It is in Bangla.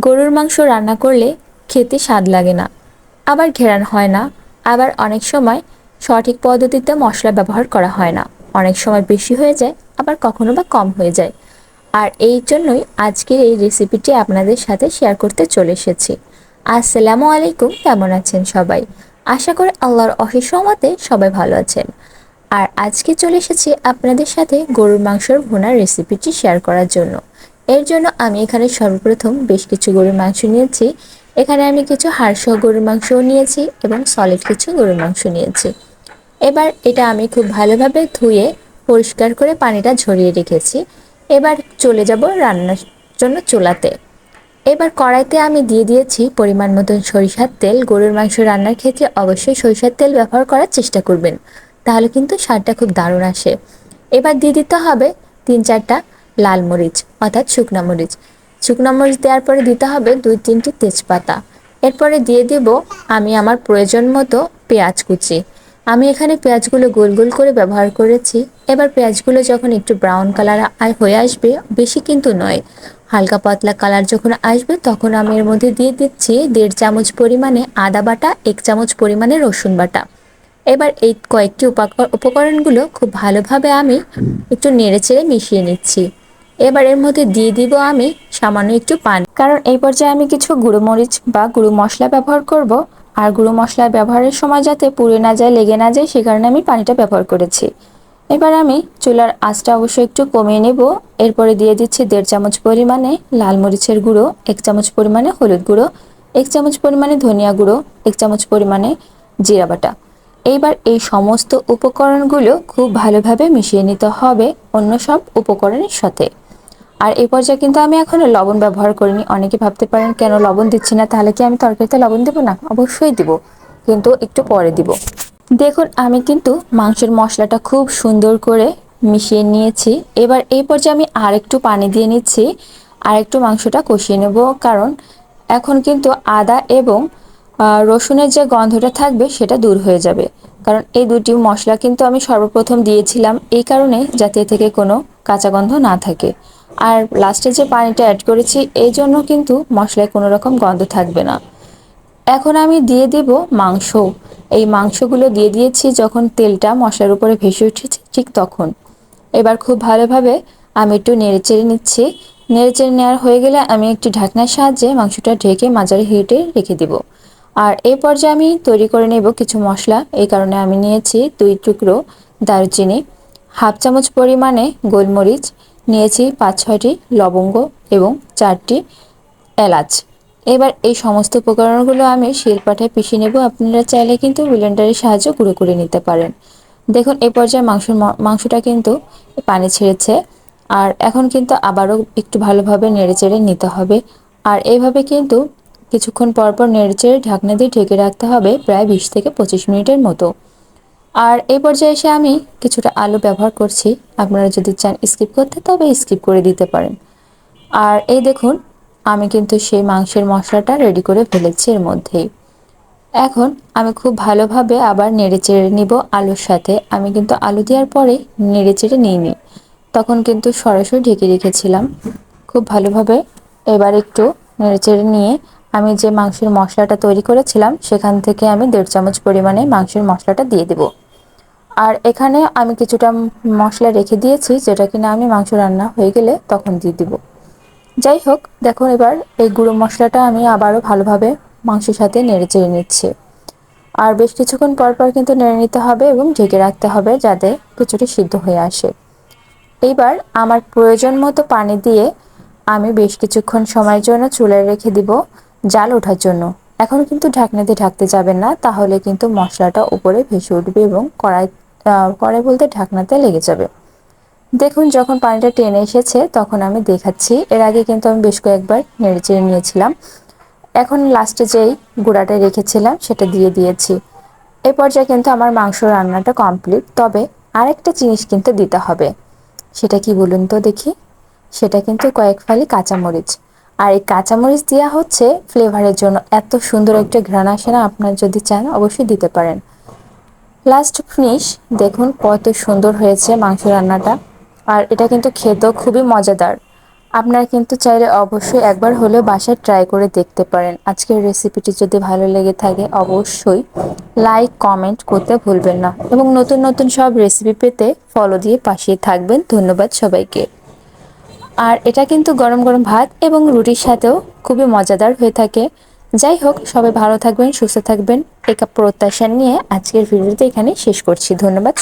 গরুর মাংস রান্না করলে খেতে স্বাদ লাগে না। আবার ঘেরান হয় না। আবার অনেক সময় সঠিক পদ্ধতিতে মশলা ব্যবহার করা হয় না। অনেক সময় বেশি হয়ে যায়, আবার কখনো বা কম হয়ে যায়। আর এই জন্যই আজকের এই রেসিপিটি আপনাদের সাথে শেয়ার করতে চলে এসেছি। আসসালামু আলাইকুম, কেমন আছেন সবাই? আশা করি আল্লাহর অশেষ মতে সবাই ভালো আছেন। আর আজকে চলে এসেছি আপনাদের সাথে গরুর মাংসর ভুনার রেসিপিটি শেয়ার করার জন্য। এর জন্য আমি এখানে সর্বপ্রথম বেশ কিছু গরুর মাংস নিয়েছি। এখানে আমি কিছু হাড়সহ গরুর মাংসও নিয়েছি এবং সলিড কিছু গরুর মাংস নিয়েছি। এবার এটা আমি খুব ভালোভাবে ধুয়ে পরিষ্কার করে পানিটা ঝরিয়ে রেখেছি। এবার চলে যাব রান্নার জন্য চুলাতে। এবার কড়াইতে আমি দিয়ে দিয়েছি পরিমাণ মতন সরিষার তেল। গরুর মাংস রান্নার ক্ষেত্রে অবশ্যই সরিষার তেল ব্যবহার করার চেষ্টা করবেন, তাহলে কিন্তু স্বাদটা খুব দারুণ আসে। এবার দিয়ে দিতে হবে তিন চারটা লাল মরিচ, অর্থাৎ শুকনা মরিচ। শুকনো মরিচ দেওয়ার পরে দিতে হবে দুই তিনটি তেজপাতা। এরপরে দিয়ে দেব আমি আমার প্রয়োজন মতো পেঁয়াজ কুচি। আমি এখানে পেঁয়াজগুলো গোল গোল করে ব্যবহার করেছি। এবার পেঁয়াজগুলো যখন একটু ব্রাউন কালার হয়ে আসবে, বেশি কিন্তু নয়। হালকা পাতলা কালার যখন আসবে, তখন আমি এর মধ্যে দিয়ে দিচ্ছি দেড় চামচ পরিমাণে আদা বাটা, এক চামচ পরিমাণে রসুন বাটা। এবার এই কয়েকটি উপকরণগুলো খুব ভালোভাবে আমি একটু নেড়ে চেড়ে মিশিয়ে নিচ্ছি। এবার এর মধ্যে দিয়ে দিব আমি সামান্য একটু পানি। কারণ এই পর্যায়ে আমি কিছু গুঁড়ো মরিচ বা গুঁড়ো মশলা ব্যবহার করব। আর গুঁড়ো মশলা ব্যবহারের সময় যাতে পুড়ে না যায়, লেগে না যায়, সে কারণে আমি পানিটা ব্যবহার করেছি। এবার আমি চুলার আঁচটা অবশ্যই একটু কমিয়ে নেব। এরপরে দিয়ে দিচ্ছি দেড় চামচ পরিমাণে লাল মরিচের গুঁড়ো, এক চামচ পরিমাণে হলুদ গুঁড়ো, এক চামচ পরিমাণে ধনিয়া গুঁড়ো, এক চামচ পরিমাণে জিরা বাটা। এইবার এই সমস্ত উপকরণগুলো খুব ভালোভাবে মিশিয়ে নিতে হবে অন্য সব উপকরণের সাথে। আর এই পর্যায়ে কিন্তু আমি এখনও লবণ ব্যবহার করিনি। অনেকে ভাবতে পারেন, কেন লবণ দিচ্ছি না? তাহলে কি আমি তরকারিতে লবণ দেবো না? অবশ্যই দিব, কিন্তু একটু পরে দিব। দেখুন, আমি কিন্তু মাংসের মশলাটা খুব সুন্দর করে মিশিয়ে নিয়েছি। এবার এই পর্যায়ে আমি আরেকটু পানি দিয়ে নিচ্ছি আর একটু মাংসটা কষিয়ে নেব, কারণ এখন কিন্তু আদা এবং রসুনের যে গন্ধটা থাকবে সেটা দূর হয়ে যাবে। কারণ এই দুটি মশলা কিন্তু আমি সর্বপ্রথম দিয়েছিলাম, এই কারণে যাতে থেকে কোনো কাঁচা গন্ধ না থাকে। আর লাস্টে যে পানিটা অ্যাড করেছি, এই জন্য কিন্তু মশলায় কোনো রকম গন্ধ থাকবে না। এখন আমি দিয়ে দেব মাংস। এই মাংসগুলো দিয়ে দিয়েছি যখন তেলটা মশলার উপরে ভেসে উঠেছে ঠিক তখন। এবার খুব ভালোভাবে আমি একটু নেড়ে চেড়ে নিচ্ছি। নেড়ে চেড়ে নেওয়ার হয়ে গেলে আমি একটি ঢাকনার সাহায্যে মাংসটা ঢেকে মাঝারি হিটে রেখে দেব। আর এই পর্যায়ে আমি তৈরি করে নেব কিছু মশলা। এই কারণে আমি নিয়েছি দুই টুকরো দারচিনি, হাফ চামচ পরিমাণে গোলমরিচ নিয়েছি পাঁচ, ছয়টি লবঙ্গ এবং চারটি এলাচ। এবার এই সমস্ত উপকরণগুলো আমি শিলপাঠায় পিষিয়ে নেব। আপনারা চাইলে কিন্তু ব্লেন্ডারের সাহায্যে গুঁড়ো করে নিতে পারেন। দেখুন এই পর্যায়ে মাংস মাংসটা কিন্তু পানি ছেড়েছে। আর এখন কিন্তু আবারও একটু ভালোভাবে নেড়ে চেড়ে নিতে হবে। আর এইভাবে কিন্তু কিছুক্ষণ পর পর নেড়ে চেড়ে ঢাকনা দিয়ে ঢেকে রাখতে হবে প্রায় বিশ থেকে পঁচিশ মিনিটের মতো। আর এই পর্যায়ে এসে আমি কিছুটা আলু ব্যবহার করছি। আপনারা যদি চান স্কিপ করতে, তবে স্কিপ করে দিতে পারেন। আর এই দেখুন, আমি কিন্তু সেই মাংসের মশলাটা রেডি করে ফেলেছি এর মধ্যেই। এখন আমি খুব ভালোভাবে আবার নেড়ে চেড়ে নিব আলুর সাথে। আমি কিন্তু আলু দেওয়ার পরে নেড়ে চেড়ে নিইনি। তখন কিন্তু সরাসরি ঢেকে রেখেছিলাম। খুব ভালোভাবে এবার একটু নেড়ে চেড়ে নিয়ে আমি যে মাংসের মশলাটা তৈরি করেছিলাম, সেখান থেকে আমি দেড় চামচ পরিমাণে মাংসের মশলাটা দিয়ে দেব। আর এখানে আমি কিছুটা মশলা রেখে দিয়েছি, যেটা কিনা আমি মাংস রান্না হয়ে গেলে তখন দিয়ে দিব। যাই হোক, দেখুন এবার এই গুঁড়ো মশলাটা আমি আবারও ভালোভাবে মাংসের সাথে নেড়ে চেড়ে নিচ্ছি। আর বেশ কিছুক্ষণ পর পর কিন্তু নেড়ে নিতে হবে এবং ঢেকে রাখতে হবে যাতে কিছুটি সিদ্ধ হয়ে আসে। এইবার আমার প্রয়োজন মতো পানি দিয়ে আমি বেশ কিছুক্ষণ সময়ের জন্য চুলায় রেখে দিব। জাল ওঠার জন্য। এখন কিন্তু ঢাকনাতে ঢাকতে যাবেন না, তাহলে কিন্তু মশলাটা উপরে ভেসে উঠবে এবং কড়াই কড়াই বলতে ঢাকনাতে লেগে যাবে। দেখুন, যখন পানিটা টেনে এসেছে, তখন আমি দেখাচ্ছি। এর আগে কিন্তু আমি বেশ কয়েকবার নেড়ে চেড়ে নিয়েছিলাম। এখন লাস্টে যেই গুঁড়াটা রেখেছিলাম, সেটা দিয়ে দিয়েছি। এই পর্যায়ে কিন্তু আমার মাংস রান্নাটা কমপ্লিট তবে আরেকটা জিনিস কিন্তু দিতে হবে। সেটা কি বলুন তো দেখি? সেটা কিন্তু কয়েক ফালি কাঁচামরিচ। আর এই কাঁচামরিচ দেওয়া হচ্ছে ফ্লেভারের জন্য এত সুন্দর একটা ঘ্রাণ আসে না আপনার যদি চান অবশ্যই দিতে পারেন। লাস্ট ফিনিশ দেখুন কত সুন্দর হয়েছে মাংস রান্নাটা। আর এটা কিন্তু খেতেও খুবই মজাদার। আপনারা কিন্তু চাইলে অবশ্যই একবার হলেও বাসায় ট্রাই করে দেখতে পারেন। আজকের রেসিপিটি যদি ভালো লেগে থাকে অবশ্যই লাইক কমেন্ট করতে ভুলবেন না। এবং নতুন নতুন সব রেসিপি পেতে ফলো দিয়ে পাশে থাকবেন। ধন্যবাদ সবাইকে। আর এটা কিন্তু গরম গরম ভাত এবং রুটির সাথেও খুবই মজাদার হয়ে থাকে। যাই হোক, সবাই ভালো থাকবেন, সুস্থ থাকবেন। একা প্রত্যাশা নিয়ে আজকের ভিডিওটি এখানে শেষ করছি। ধন্যবাদ